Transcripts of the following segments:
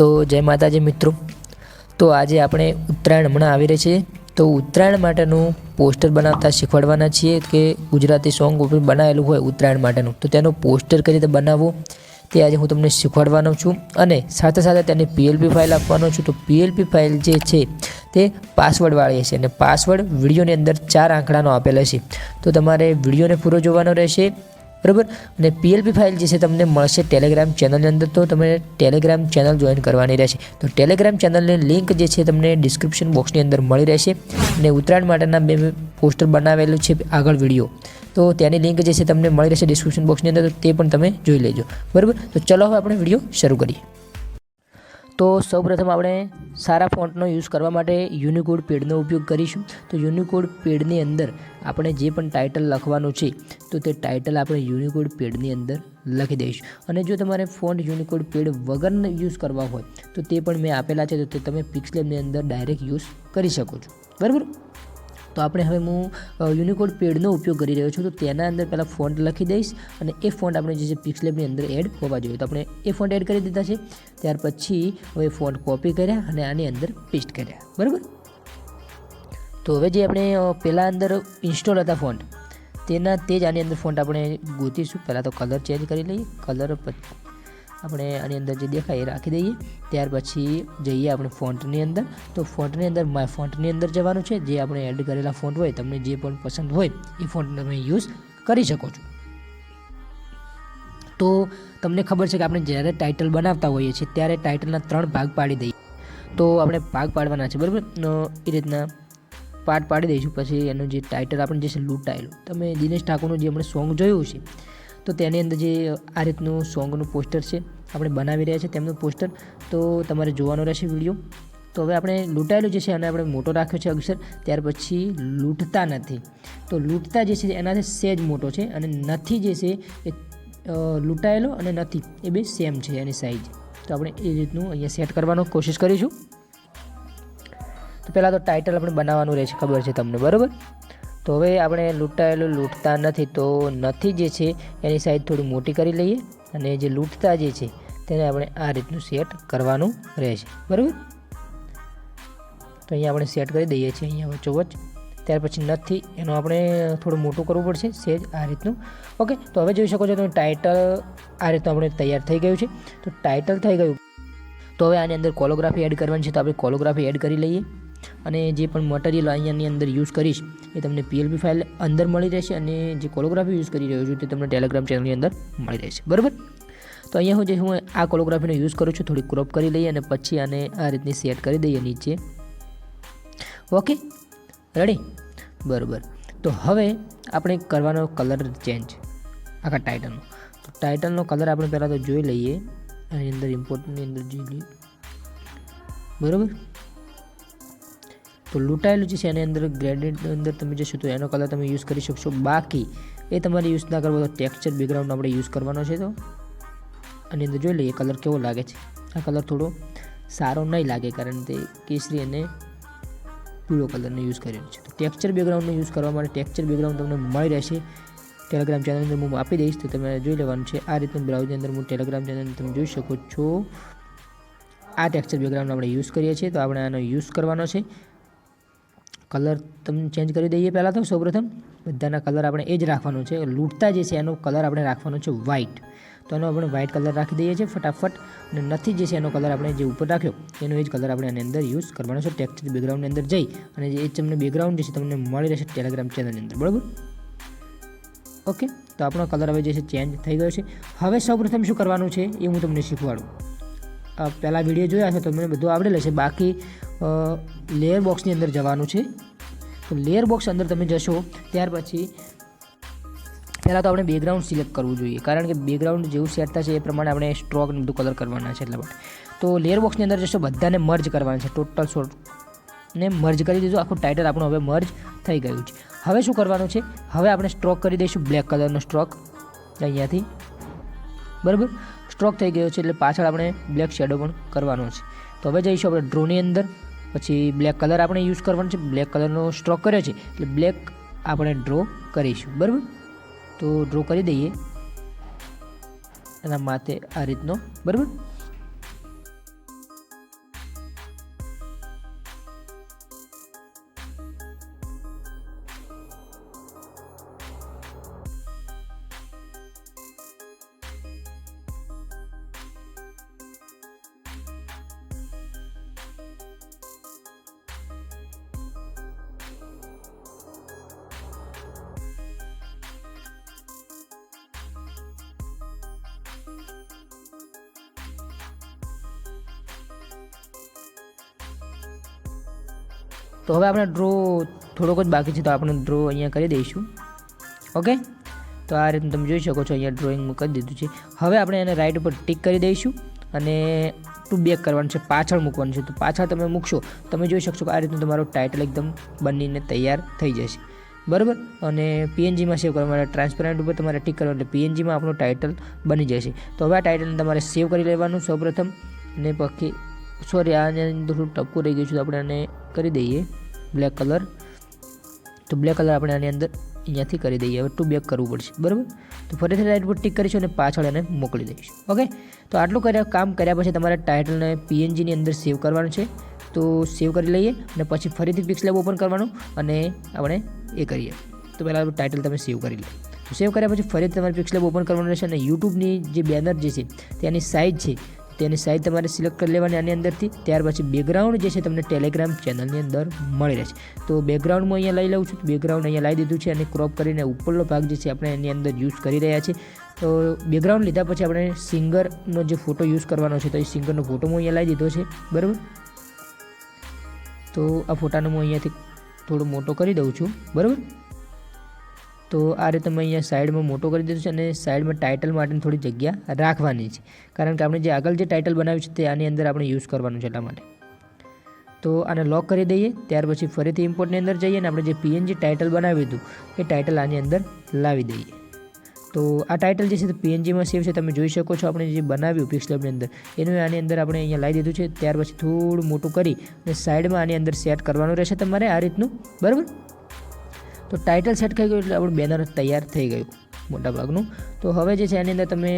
તો જય માતાજી મિત્રો. તો આજે આપણે ઉત્તરાયણ હમણાં આવી રહી છે. તો ઉત્તરાયણ માટેનું પોસ્ટર બનાવતા શીખવાડવાના છીએ કે ગુજરાતી સોંગ ઉપર બનાવેલું હોય ઉત્તરાયણ માટેનું. તો તેનું પોસ્ટર કઈ રીતે બનાવવું તે આજે હું તમને શીખવાડવાનો છું અને સાથે સાથે તેની પીએલપી ફાઇલ આપવાનો છું. તો પીએલપી ફાઇલ જે છે તે પાસવર્ડવાળી હશે અને પાસવર્ડ વિડીયોની અંદર ચાર આંકડાનો આપેલો છે. તો તમારે વિડીયોને પૂરો જોવાનો રહેશે બરાબર? અને પીએલપી ફાઇલ જે છે તમને મળશે ટેલિગ્રામ ચેનલની અંદર, તો તમે ટેલિગ્રામ ચેનલ જોઈન કરવાની રહેશે. તો ટેલિગ્રામ ચેનલની લિંક જે છે તમને ડિસ્ક્રિપ્શન બોક્સની અંદર મળી રહેશે. અને ઉત્તરાયણ માટેના બે પોસ્ટર બનાવેલું છે આગળ વીડિયો તો તેની લિંક જે છે તમને મળી રહેશે ડિસ્ક્રિપ્શન બોક્સની અંદર, તો તે પણ તમે જોઈ લેજો. બરાબર? તો ચલો હવે આપણે વીડિયો શરૂ કરીએ. તો સૌપ્રથમ આપણે સારા ફોન્ટનો યુઝ કરવા માટે યુનિકોડ પેડનો ઉપયોગ કરીશું. તો યુનિકોડ પેડની અંદર આપણે જે પણ ટાઇટલ લખવાનું છે, તો તે ટાઇટલ આપણે યુનિકોડ પેડની અંદર લખી દઈશું. અને જો તમારે ફોન્ટ યુનિકોડ પેડ વગરનો યુઝ કરવા હોય, તો તે પણ મેં આપેલા છે, તો તે તમે પિક્સલેબની અંદર ડાયરેક્ટ યુઝ કરી શકો છો. બરાબર? તો આપણે હવે હું યુનિકોડ પેડનો ઉપયોગ કરી રહ્યો છું, તો તેના અંદર પહેલાં ફોન્ટ લખી દઈશ અને એ ફોન્ટ આપણે જે છે પિક્સલેબની અંદર એડ હોવા જોઈએ. તો આપણે એ ફોન્ટ એડ કરી દીધા છે, ત્યાર પછી હવે ફોન્ટ કોપી કર્યા અને આની અંદર પેસ્ટ કર્યા. બરાબર? તો હવે જે આપણે પહેલાં અંદર ઇન્સ્ટોલ હતા ફોન્ટ તેના, તે જ આની અંદર ફોન્ટ આપણે ગોતીશું. પહેલાં તો કલર ચેન્જ કરી લઈએ. કલર આપણે આની અંદર જે દેખાય એ રાખી દઈએ. ત્યાર પછી જઈએ આપણે ફોન્ટની અંદર. તો ફોન્ટની અંદર માય ફોન્ટની અંદર જવાનું છે. જે આપણે એડ કરેલા ફોન્ટ હોય, તમને જે પણ પસંદ હોય, એ ફોન્ટ તમે યુઝ કરી શકો છો. તો તમને ખબર છે કે આપણે જ્યારે ટાઇટલ બનાવતા હોઈએ છીએ, ત્યારે ટાઇટલના ત્રણ ભાગ પાડી દઈએ. તો આપણે ભાગ પાડવાના છે, બરાબર? એ રીતના પાર્ટ પાડી દઈશું. પછી એનું જે ટાઇટલ આપણે જે છે, લૂંટાયેલું. તમે દિનેશ ઠાકોરનું જે આપણે સોંગ જોયું છે તો તેની અંદર જે આ રીતનું સોંગનું પોસ્ટર છે, આપણે બનાવી રહ્યા છીએ તેમનું પોસ્ટર. તો તમારે જોવાનો રહેશે વીડિયો. તો હવે આપણે લૂંટાયેલું જે છે એને આપણે મોટો રાખ્યો છે અક્ષર. ત્યાર પછી લૂંટતા નથી. તો લૂંટતા જે છે એનાથી સહેજ મોટો છે અને નથી જે છે એ લૂંટાયેલો અને નથી. એ બે સેમ છે એની સાઇઝ તો આપણે એ રીતનું અહીંયા સેટ કરવાનો કોશિશ કરીશું. તો પહેલાં તો ટાઇટલ આપણે બનાવવાનું રહેશે, ખબર છે તમને, બરાબર? તો હવે આપણે લૂંટાયેલું લૂંટતા નથી તો નથી જે છે એની સાઈઝ થોડી મોટી કરી લઈએ અને જે લૂંટતા જે છે તેને આપણે આ રીતનું સેટ કરવાનું રહેશે. બરાબર? તો અહીંયા આપણે સેટ કરી દઈએ છીએ અહીંયા વચ્ચોવચ્ચ ત્યાર પછી નથી, એનું આપણે થોડું મોટું કરવું પડશે સેજ આ રીતનું. ઓકે, તો હવે જોઈ શકો છો તમે ટાઇટલ આ રીતનું આપણે તૈયાર થઈ ગયું છે. તો ટાઇટલ થઈ ગયું. તો હવે આની અંદર કોલોગ્રાફી એડ કરવાની છે તો આપણે કોલોગ્રાફી એડ કરી લઈએ. અને જે પણ મટીરિયલ અહીંયાની અંદર યુઝ કરીશ, એ તમને પીએલપી ફાઇલ અંદર મળી રહેશે અને જે કોલોગ્રાફી યુઝ કરી રહ્યો છું તે તમને ટેલિગ્રામ ચેનલની અંદર મળી રહેશે. બરાબર? તો અહીંયા હું જે હું આ કોલોગ્રાફીનો યુઝ કરું છું થોડી ક્રોપ કરી લઈએ અને પછી આને આ રીતની સેટ કરી દઈએ નીચે. ઓકે રેડી બરાબર. તો હવે આપણે કરવાનો કલર ચેન્જ આખા ટાઇટલનો તો ટાઇટલનો કલર આપણે પહેલાં તો જોઈ લઈએ. આની અંદર ઇમ્પોર્ટની અંદર જોઈ લઈએ. બરાબર? તો લૂંટાયેલું જે છે એની અંદર ગ્રેડિયન્ટ અંદર તમે જશો તો એનો કલર તમે યુઝ કરી શકશો. બાકી એ તમારે યુઝ ના કરવો તો ટેક્સચર બેકગ્રાઉન્ડ આપણે યુઝ કરવાનો છે તો. આની અંદર જોઈ લઈએ કલર કેવો લાગે છે. આ કલર થોડો સારો નહીં લાગે કારણ તે કેસરી અને પીળો કલરનો યુઝ કર્યો છે. તો ટેક્સચર બેકગ્રાઉન્ડનો યુઝ કરવા માટે ટેક્સચર બેકગ્રાઉન્ડ તમને મળી રહેશે. ટેલિગ્રામ ચેનલની અંદર હું આપી દઈશ તો તમે જોઈ લેવાનું છે. આ રીતનું બ્રાઉઝની અંદર હું ટેલિગ્રામ ચેનલ તમે જોઈ શકો છો. આ ટેક્સચર બેકગ્રાઉન્ડ આપણે યુઝ કરીએ છીએ તો આપણે આનો યુઝ કરવાનો છે. કલર તમે ચેન્જ કરી દઈએ પહેલાં તો સૌપ્રથમ. બધાના કલર આપણે એ જ રાખવાનો છે. લૂંટતા જે છે એનો કલર આપણે રાખવાનો છે વ્હાઇટ તો એનો આપણે વ્હાઇટ કલર રાખી દઈએ છીએ ફટાફટ. અને નથી જે છે એનો કલર આપણે જે ઉપર રાખ્યો, એનો એ જ કલર આપણે એની અંદર યુઝ કરવાનો છે. ટેક્સ્ટ બેકગ્રાઉન્ડની અંદર જઈ અને જે જ તમને બેકગ્રાઉન્ડ જે છે તમને મળી રહેશે ટેલિગ્રામ ચેનલની અંદર. બરાબર? ઓકે તો આપણો કલર હવે જે છે ચેન્જ થઈ ગયો છે. હવે સૌપ્રથમ શું કરવાનું છે એ હું તમને શીખવાડું. પહેલાં વીડિયો જોયા છે તો મને બધું આવડેલું છે બાકી લેયર બોક્સની અંદર જવાનું છે. તો લેયર બોક્સ અંદર તમે જશો, ત્યાર પછી પહેલાં તો આપણે બેકગ્રાઉન્ડ સિલેક્ટ કરવું જોઈએ. કારણ કે બેકગ્રાઉન્ડ જેવું સેટ થશે એ પ્રમાણે આપણે સ્ટ્રોક ને બધું કલર કરવાના છે એટલા માટે. તો લેયર બોક્સની અંદર જશો, બધાને મર્જ કરવાના છે. ટોટલ શોર્ટ ને મર્જ કરી દીધું, આખું ટાઇટલ આપણું હવે મર્જ થઈ ગયું છે. હવે શું કરવાનું છે? હવે આપણે સ્ટ્રોક કરી દઈશું બ્લેક કલરનો સ્ટ્રોક અહીંયાથી. બરાબર? સ્ટ્રોક થઈ ગયો છે એટલે પાછળ આપણે બ્લેક શેડો પણ કરવાનો છે. તો હવે જઈશું આપણે ડ્રોની અંદર. પછી બ્લેક કલર આપણે યુઝ કરવાનો છે. બ્લેક કલરનો સ્ટ્રોક કર્યો છે. એટલે બ્લેક આપણે ડ્રો કરીશું. બરાબર? તો ડ્રો કરી દઈએ. એના માથે આ રીતનો. બરાબર? તો હવે આપણે ડ્રો થોડોક જ બાકી છે તો આપણે ડ્રો અહીંયા કરી દઈશું. ઓકે તો આ રીતનું તમે જોઈ શકો છો, અહીંયા ડ્રોઈંગ કરી દીધું છે. હવે આપણે એને રાઈટ ઉપર ટીક કરી દઈશું અને ટુ બેક કરવાનું છે, પાછળ મૂકવાનું છે. તો પાછળ તમે મૂકશો, તમે જોઈ શકશો કે આ રીતનું તમારું ટાઇટલ એકદમ બનીને તૈયાર થઈ જશે. બરાબર? અને પીએનજીમાં સેવ કરવા માટે ટ્રાન્સપરન્ટ ઉપર તમારે ટીક કરવાનું એટલે પીએનજીમાં આપણું ટાઇટલ બની જશે. તો હવે આ ટાઇટલને તમારે સેવ કરી લેવાનું સૌપ્રથમ અને પછી સોરી આની અંદર થોડું ટપકું રહી ગયું છે, તો આપણે આને કરી દઈએ. બ્લેક કલર તો બ્લેક કલર આપણે આની અંદર અહીંયાથી કરી દઈએ. હવે ટુ બેક કરવું પડશે. બરાબર? તો ફરીથી રાઈટ પર ટીક કરીશું અને પાછળ એને મોકલી દઈશું. ઓકે તો આટલું કર્યા, કામ કર્યા પછી તમારે ટાઇટલને પીએનજીની અંદર સેવ કરવાનું છે. તો સેવ કરી લઈએ અને પછી ફરીથી પિક્સલેબ ઓપન કરવાનું અને આપણે એ કરીએ. તો પહેલાં ટાઇટલ તમે સેવ કરી લઈએ સેવ કર્યા પછી ફરીથી તમારે પિક્સલેબ ઓપન કરવાનું રહેશે અને યુટ્યુબની જે બેનર જે છે, તેની સાઇઝ છે તેની સાઇઝ તમારે સિલેક્ટ કરી લેવાની આની અંદરથી. ત્યાર પછી બેકગ્રાઉન્ડ જે છે તમને ટેલિગ્રામ ચેનલની અંદર મળી રહેશે. તો બેકગ્રાઉન્ડમાં અહીંયા લઈ લઉં છું. બેકગ્રાઉન્ડ અહીંયા લાવી દીધું છે અને ક્રોપ કરીને ઉપરનો ભાગ જે છે આપણે એની અંદર યુઝ કરી રહ્યા છીએ. તો બેકગ્રાઉન્ડ લીધા પછી આપણે સિંગરનો જે ફોટો યુઝ કરવાનો છે, તો એ સિંગરનો ફોટો હું અહીંયા લાવી દીધો છે. બરાબર? તો આ ફોટાને હું અહીંયાથી થોડો મોટો કરી દઉં છું. બરાબર? તો આ રીતે મેં અહીંયા સાઈડમાં મોટો કરી દીધું છે અને સાઈડમાં ટાઇટલ માટે થોડી જગ્યા રાખવાની છે. કારણ કે આપણે જે આગળ જે ટાઇટલ બનાવ્યું છે તે આની અંદર આપણે યુઝ કરવાનું છે એટલા માટે. તો આને લોક કરી દઈએ, ત્યાર પછી ફરીથી ઇમ્પોર્ટની અંદર જઈએ અને આપણે જે પીએનજી ટાઇટલ બનાવ્યું હતું, એ ટાઇટલ આની અંદર લાવી દઈએ. તો આ ટાઇટલ જે છે તે પીએનજીમાં સેવ છે, તમે જોઈ શકો છો આપણે જે બનાવ્યું પિક્સલેબની અંદર, એનું આની અંદર આપણે અહીંયા લાવી દીધું છે. ત્યાર પછી થોડું મોટું કરી અને સાઈડમાં આની અંદર સેટ કરવાનું રહેશે તમારે આ રીતનું, બરાબર? તો ટાઇટલ સેટ થઈ ગયું એટલે આપણું બેનર તૈયાર થઈ ગયું મોટા ભાગનું તો હવે જે છે એની અંદર તમે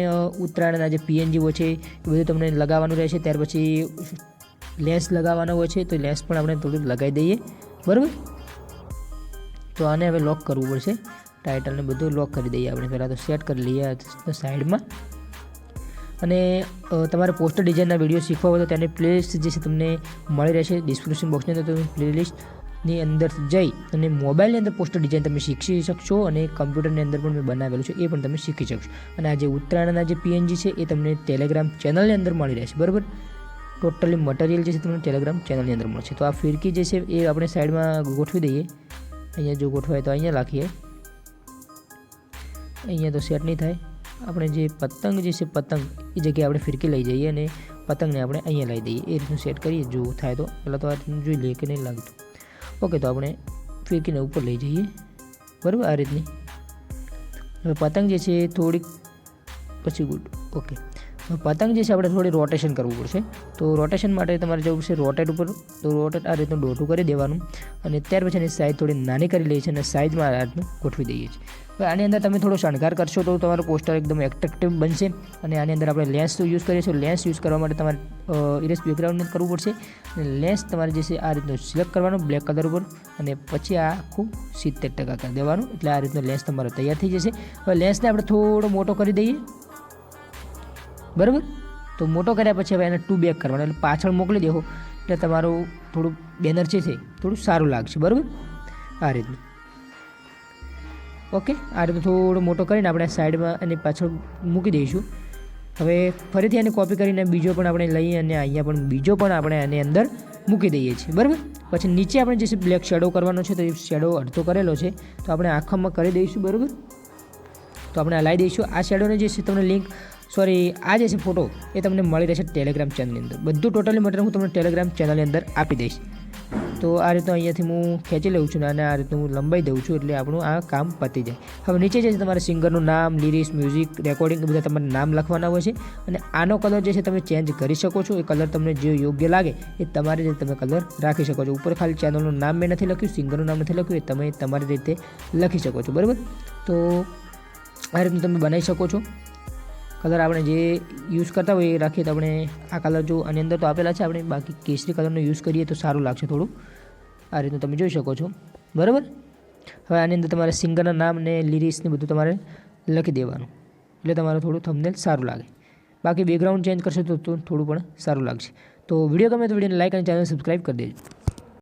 ઉત્તરાયણના જે પીએનજીઓ છે, એ બધું તમને લગાવવાનું રહેશે. ત્યાર પછી લેન્સ લગાવવાનો હોય છે, તો લેન્સ પણ આપણે થોડું લગાવી દઈએ. બરાબર? તો આને હવે લોક કરવું પડશે. ટાઇટલને બધું લોક કરી દઈએ આપણે. પહેલાં તો સેટ કરી લઈએ સાઈડમાં. અને તમારે પોસ્ટર ડિઝાઇનના વીડિયો શીખવા હોય તો તેની પ્લેલિસ્ટ જે છે તમને મળી રહેશે. ડિસ્ક્રિપ્શન બોક્સની અંદર તમે પ્લેલિસ્ટની અંદર જઈ અને મોબાઈલની અંદર પોસ્ટર ડિઝાઇન તમે શીખી શકશો અને કમ્પ્યુટરની અંદર પણ મેં બનાવેલું છે, એ પણ તમે શીખી શકશો. અને આ જે ઉત્તરાયણના જે પીએનજી છે, એ તમને ટેલિગ્રામ ચેનલની અંદર મળી રહેશે, બરાબર? ટોટલી મટીરિયલ જે છે તમને ટેલિગ્રામ ચેનલની અંદર મળશે. તો આ ફિરકી જે છે, એ આપણે સાઈડમાં ગોઠવી દઈએ. અહીંયા જો ગોઠવાય તો અહીંયા રાખીએ અહીંયા તો સેટ નહીં થાય. આપણે જે પતંગ જે છે, પતંગ, એ જગ્યાએ આપણે ફિરકી લઈ જઈએ અને પતંગને આપણે અહીંયા લાવી દઈએ. એ રીતનું સેટ કરીએ, જો થાય તો. પહેલાં તો આ જોઈ લઈએ કે નહીં લાગતું. ઓકે, તો આપણે ફેંકીને ઉપર લઈ જઈએ. બરાબર? આ રીતની. હવે પતંગ જે છે થોડીક પછી ગુડ ઓકે. પતંગ જે છે આપણે થોડી રોટેશન કરવું પડશે. તો રોટેશન માટે તમારે જવું છે રોટેટ ઉપર. તો રોટેટ આ રીતનું ડોટું કરી દેવાનું. અને ત્યાર પછી એની સાઈઝ થોડી નાની કરી લઈએ છીએ અને સાઈઝમાં આ રીતનું ગોઠવી દઈએ છીએ. આની અંદર તમે થોડો શણગાર કરશો તો તમારું પોસ્ટર એકદમ એટ્રેક્ટિવ બનશે. અને આની અંદર આપણે લેન્સ યુઝ કરીએ છીએ. લેન્સ યુઝ કરવા માટે તમારે ઇરેસ બેકગ્રાઉન્ડ કરવું પડશે. અને લેન્સ તમારે જે છે આ રીતનું સિલેક્ટ કરવાનું બ્લેક કલર ઉપર. અને પછી આ આખું સિત્તેર ટકા કરી દેવાનું. એટલે આ રીતનો લેન્સ તમારો તૈયાર થઈ જશે. હવે લેન્સને આપણે થોડો મોટો કરી દઈએ. બરાબર? તો મોટો કર્યા પછી હવે એને ટુ બેક કરવાનો, એટલે પાછળ મોકલી દેવો એટલે તમારું થોડું બેનર છે થોડું સારું લાગશે, બરાબર? આ રીતનું. ઓકે આ રીતનું થોડું મોટો કરીને આપણે સાઈડમાં અને પાછળ મૂકી દઈશું. હવે ફરીથી એને કોપી કરીને બીજો પણ આપણે લઈ અને અહીંયા પણ બીજો પણ આપણે એની અંદર મૂકી દઈએ છીએ, બરાબર? પછી નીચે આપણે જે બ્લેક શેડો કરવાનો છે, તો એ શેડો અડધો કરેલો છે, તો આપણે આખામાં કરી દઈશું, બરાબર? તો આપણે હલાવી લાવી દઈશું. આ શેડોને જે છે, તમને લિંક સોરી, આ જે છે ફોટો એ તમને મળી રહેશે ટેલિગ્રામ ચેનલની અંદર. બધું ટોટલી મટીરિયલ હું તમને ટેલિગ્રામ ચેનલની અંદર આપી દઈશ. તો આ રીતનું અહીંયાથી હું ખેંચી લઉં છું અને આ રીતનું હું લંબાઈ દઉં છું એટલે આપણું આ કામ પતી જાય. હવે નીચે જે છે તમારે સિંગરનું નામ લિરિક્સ મ્યુઝિક રેકોર્ડિંગ બધા તમારે નામ લખવાના હોય છે અને આનો કલર જે છે તમે ચેન્જ કરી શકો છો. એ કલર તમને જે યોગ્ય લાગે એ તમારી રીતે તમે કલર રાખી શકો છો. ઉપર ખાલી ચેનલનું નામ મેં નથી લખ્યું સિંગરનું નામ નથી લખ્યું, એ તમે તમારી રીતે લખી શકો છો. બરાબર? તો આ રીતનું તમે બનાવી શકો છો. કલર આપણે જે યુઝ કરતા હોય એ રાખીએ તો આપણે આ કલર જો આની અંદર તો આપેલા છે, આપણે બાકી કેસરી કલરનો યુઝ કરીએ તો સારું લાગશે થોડું. આ રીતનું તમે જોઈ શકો છો. બરાબર? હવે આની અંદર તમારે સિંગરના નામ ને લિરિક્સને બધું તમારે લખી દેવાનું. એટલે તમારું થોડું થમને સારું લાગે. બાકી બેકગ્રાઉન્ડ ચેન્જ કરશો તો થોડું પણ સારું લાગશે. તો વીડિયો ગમે તો વિડીયોને લાઇક અને ચેનલ સબસ્ક્રાઈબ કરી દેજો.